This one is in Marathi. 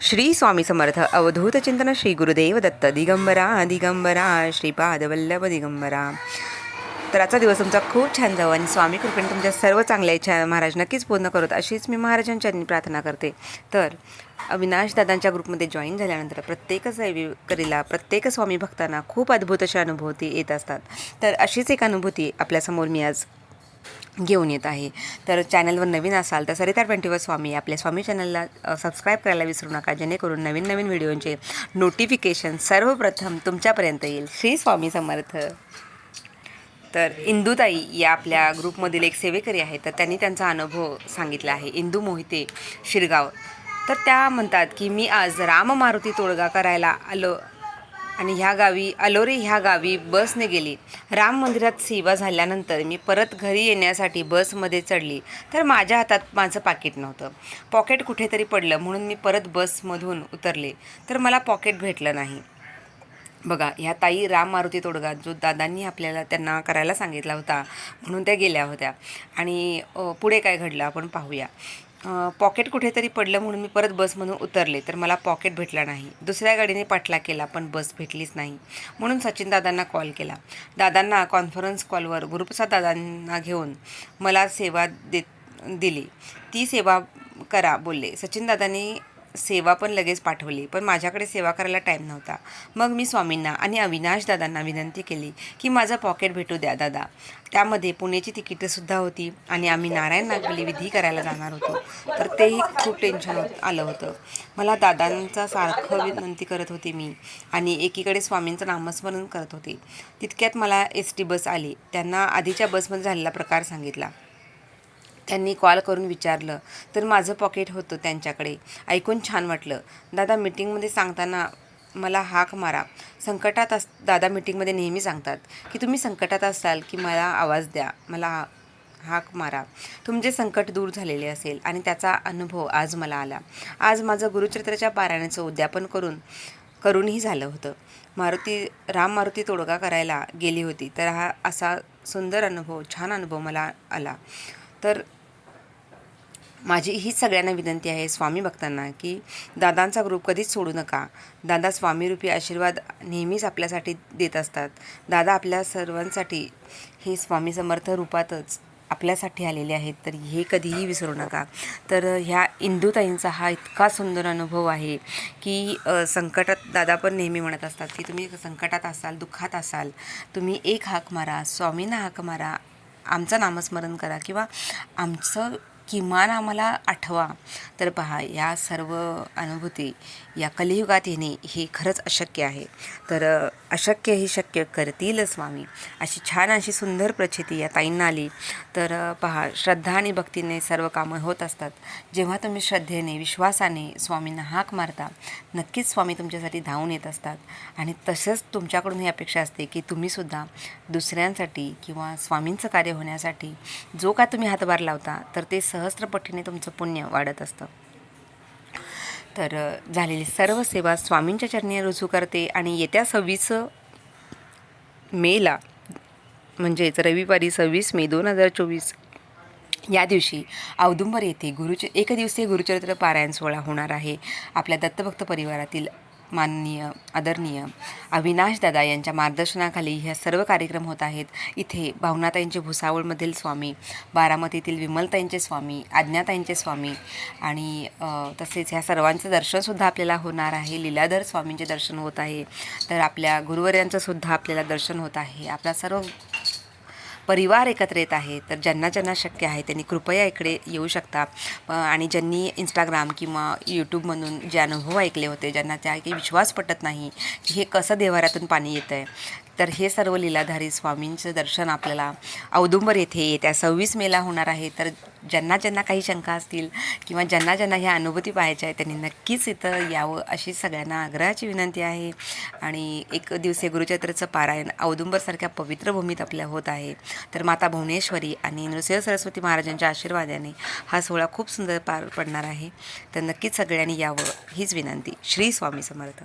श्री स्वामी समर्थ अवधूत चिंतन श्री गुरुदेव दत्त दिगंबरा दिगंबरा श्रीपाद वल्लभ दिगंबरा. तर आजचा दिवस तुमचा खूप छान जावं आणि स्वामी कृपेने तुमच्या सर्व चांगल्या इच्छा महाराज नक्कीच पूर्ण करत अशीच मी महाराजांच्या प्रार्थना करते. तर अविनाश दादांच्या ग्रुपमध्ये जॉईन झाल्यानंतर प्रत्येक सेवेकरीला प्रत्येक स्वामी भक्तांना खूप अद्भुत अशा अनुभूती येत असतात. तर अशीच एक अनुभूती आपल्यासमोर मी आज घेऊन येत आहे. तर चॅनलवर नवीन असाल तर सरिता ट्वेंटीवर स्वामी आपल्या स्वामी चॅनलला सबस्क्राईब करायला विसरू नका. जेणेकरून नवीन नवीन व्हिडिओंचे नोटिफिकेशन सर्वप्रथम तुमच्यापर्यंत येईल. श्री स्वामी समर्थ. तर इंदुताई या आपल्या ग्रुपमधील एक सेवेकरी आहेत. तर त्यांनी त्यांचा अनुभव सांगितला आहे. इंदू मोहिते शिरगाव. तर त्या म्हणतात की मी आज राम मारुती तोडगा करायला आलो आणि ह्या गावी अलोरे ह्या गावी बसने गेली. राम मंदिरात सेवा झाल्यानंतर मी परत घरी येण्यासाठी बसमध्ये चढली. तर माझ्या हातात माझं पाकिट नव्हतं. पॉकेट कुठेतरी पडलं म्हणून मी परत बसमधून उतरले. तर मला पॉकेट भेटलं नाही. बघा ह्या ताई राम मारुती तोडगा जो दादांनी आपल्याला त्यांना करायला सांगितला होता म्हणून त्या गेल्या होत्या. आणि पुढे काय घडलं आपण पाहूया. पॉकेट कुठेतरी पडलं म्हणून मी परत बसमधून उतरले. तर मला पॉकेट भेटला नाही. दुसऱ्या गाडीने पाठला केला पण बस भेटलीच नाही. म्हणून सचिन दादांना कॉल केला. दादांना कॉन्फरन्स कॉलवर गुरुप्रसाद दादांना घेऊन मला सेवा देत दिली. ती सेवा करा बोलले. सचिन दादांनी सेवा पण लगेच पाठवली पण माझ्याकडे सेवा करायला टाईम नव्हता. मग मी स्वामींना आणि अविनाश दादांना विनंती केली की माझं पॉकेट भेटू द्या दादा. त्यामध्ये पुण्याची तिकीटंसुद्धा होती आणि आम्ही नारायण नागबली विधी करायला जाणार होतो. तर तेही खूप टेन्शन होत आलं होतं. मला दादांचा सारखं विनंती करत होते मी आणि एकीकडे स्वामींचं नामस्मरण करत होते. तितक्यात मला एस टी बस आली. त्यांना आधीच्या बसमध्ये झालेला प्रकार सांगितला. त्यांनी कॉल करून विचारलं तर माझं पॉकेट होतं त्यांच्याकडे. ऐकून छान वाटलं. दादा मीटिंगमध्ये सांगताना मला हाक मारा. संकटात अस दादा मीटिंगमध्ये नेहमी सांगतात की तुम्ही संकटात असाल की मला आवाज द्या. मला हा- हाक मारा. तुमचे संकट दूर झालेले असेल आणि त्याचा अनुभव आज मला आला. आज माझं गुरुचरित्राच्या पारायणाचं उद्यापन करून करूनही झालं होतं. मारुती राम मारुती तोडगा करायला गेली होती. तर हा असा सुंदर अनुभव छान अनुभव मला आला. तर माझी हीच सगळ्यांना विनंती आहे स्वामी भक्तांना की दादांचा ग्रुप कधीच सोडू नका. दादा स्वामीरूपी आशीर्वाद नेहमीच आपल्यासाठी देत असतात. दादा आपल्या सर्वांसाठी हे स्वामी समर्थ रूपातच आपल्यासाठी आलेले आहेत तर हे कधीही विसरू नका. तर ह्या इंदुताईंचा हा इतका सुंदर अनुभव आहे की संकटात दादा पण नेहमी म्हणत असतात की तुम्ही संकटात असाल दुःखात असाल तुम्ही एक हाक मारा स्वामींना हाक मारा आमचं नामस्मरण करा किंवा आमचं किमान आम्हाला आठवा. तर पहा या सर्व अनुभूती या कलियुगात येणे हे खरंच अशक्य आहे. तर अशक्य ही शक्य करतील स्वामी. अशी छान अशी सुंदर प्रचिती या ताईंना आली. तर पहा श्रद्धा आणि भक्तीने सर्व कामं होत असतात. जेव्हा तुम्ही श्रद्धेने विश्वासाने स्वामींना हाक मारता नक्कीच स्वामी तुमच्यासाठी धावून येत असतात. आणि तसंच तुमच्याकडून ही अपेक्षा असते की तुम्हीसुद्धा दुसऱ्यांसाठी किंवा स्वामींचं कार्य होण्यासाठी जो का तुम्ही हातभार लावता तर ते सहस्त्रपटीने तुमचं पुण्य वाढत असतं. तर झालेली सर्व सेवा स्वामींच्या चरणी रुजू करते आणि येत्या सव्वीस मेला म्हणजेच रविवारी सव्वीस मे दोन हजार चोवीस या दिवशी औदुंबर येथे गुरुच एक दिवसीय गुरुचरित्र पारायण सोहळा होणार आहे. आपल्या दत्तभक्त परिवारातील माननीय आदरणीय अविनाश दादा यांच्या मार्गदर्शनाखाली ह्या सर्व कार्यक्रम होत आहेत. इथे भावनाताईंचे भुसावळमधील स्वामी बारामतीतील विमलताईंचे स्वामी आज्ञाताईंचे स्वामी आणि तसेच ह्या सर्वांचं दर्शनसुद्धा आपल्याला होणार आहे. लीलाधर स्वामींचे दर्शन होत आहे. तर आपल्या गुरुवर्यांचंसुद्धा आपल्याला दर्शन होत आहे. आपला सर्व परिवार एकत्र येत आहे तर ज्यांना ज्यांना शक्य आहे त्यांनी कृपया इकडे येऊ शकता. आणि ज्यांनी इंस्टाग्राम किंवा यूट्यूबमधून जे अनुभव ऐकले होते ज्यांना त्या काही विश्वास पटत नाही की हे कसं देवाऱ्यातून पाणी येतं आहे तर हे सर्व लीलाधारी स्वामींचं दर्शन आपल्याला औदुंबर येथे येत्या सव्वीस मेला होणार आहे. तर ज्यांना ज्यांना काही शंका असतील किंवा ज्यांना ज्यांना ह्या अनुभूती पाहायच्या आहेत त्यांनी नक्कीच इथं यावं अशी सगळ्यांना आग्रहाची विनंती आहे. आणि एक दिवसीय गुरुचरित्राचं पारायण औदुंबरसारख्या पवित्र भूमीत आपल्या होत आहे. तर माता भुवनेश्वरी आणि नृसिंह सरस्वती महाराजांच्या आशीर्वादाने हा सोहळा खूप सुंदर पार पडणार आहे. तर नक्कीच सगळ्यांनी यावं हीच विनंती. श्री स्वामी समर्थ.